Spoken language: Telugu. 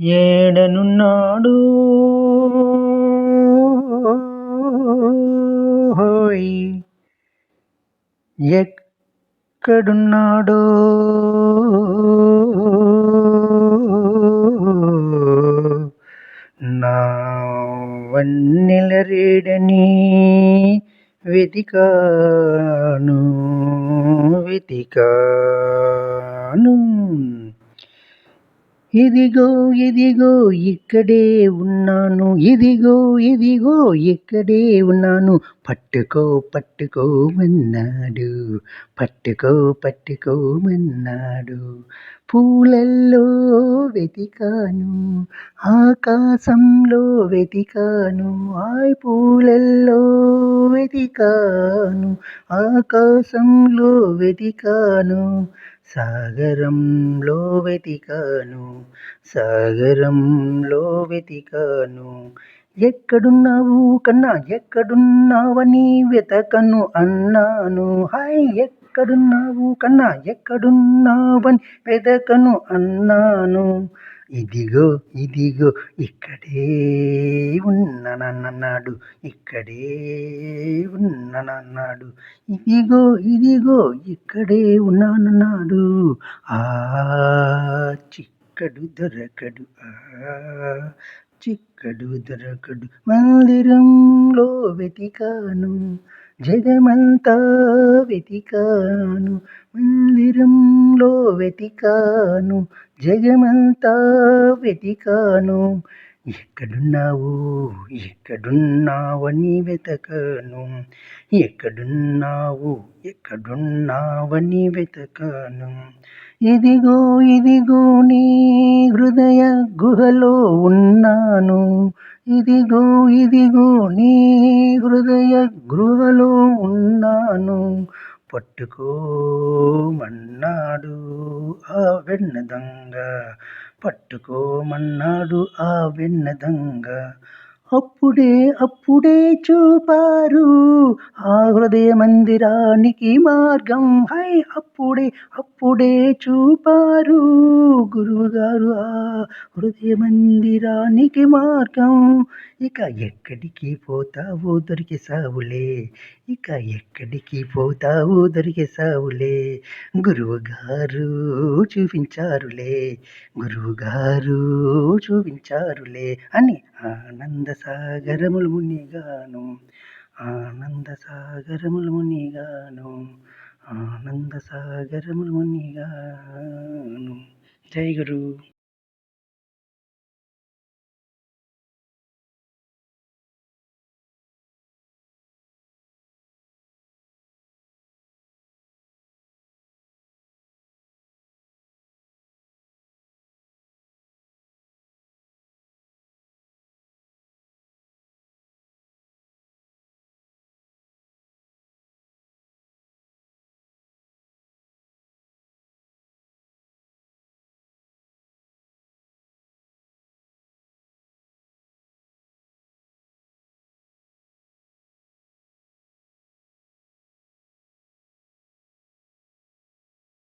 ఏడనున్నాడు. హోయ్. ఎక్కడున్నాడో? నా వన్నెల రేడని వెతికాను వెతికాను. ఇదిగో ఇదిగో ఇక్కడే ఉన్నాను. ఇదిగో ఇదిగో ఇక్కడే ఉన్నాను. పట్టుకో పట్టుకోమన్నాడు పట్టుకో పట్టుకోమన్నాడు పూలల్లో వెతికాను. ఆకాశంలో వెతికాను. ఆయ్ పూలల్లో వెతికాను. ఆకాశంలో వెతికాను. సాగరంలో వెతికాను సాగరంలో వెతికాను. ఎక్కడున్నావు కన్నా ఎక్కడున్నావని వెతకను అన్నాను. హాయ్ ఎక్కడున్నావు కన్నా ఎక్కడున్నావని వెతకను అన్నాను. ఇదిగో ఇదిగో ఇక్కడే ఉన్ననన్నాడు ఇక్కడే ఉన్ననన్నాడు. ఇదిగో ఇదిగో ఇక్కడే ఉన్నానన్నాడు. ఆ చిక్కడు దొరకడు ఆ చిక్కడు దొరకడు. మందిరంలో వెతికాను జగమంతా వెతికాను. మందిరంలో వెతికాను జగమంతా వెతికాను. ఎక్కడున్నావు? ఎక్కడున్నావని వెతకాను. ఎక్కడున్నావు? ఎక్కడున్నావని వెతకాను. ఇదిగో ఇదిగో నీ హృదయ గుహలో ఉన్నాను. ఇదిగో ఇదిగో నీ హృదయ గృహలో ఉన్నాను. పట్టుకోమన్నాడు ఆ వెన్న దొంగ పట్టుకోమన్నాడు ఆ వెన్న దంగ అప్పుడే అప్పుడే చూపారు ఆ హృదయ మందిరానికి మార్గం. హై అప్పుడే అప్పుడే చూపారు గురువుగారు ఆ హృదయ మందిరానికి మార్గం. ఇక ఎక్కడికి పోతావో దొరికి సావులే. ఇక ఎక్కడికి పోతావో దొరికి సావులే. గురువు గారు చూపించారులే. గురువు గారు చూపించారులే అని ఆనంద సాగరములు మునిగాను. ఆనంద సాగరములు మునిగాను. ఆనంద సాగరములు మునిగాను. జై గురు.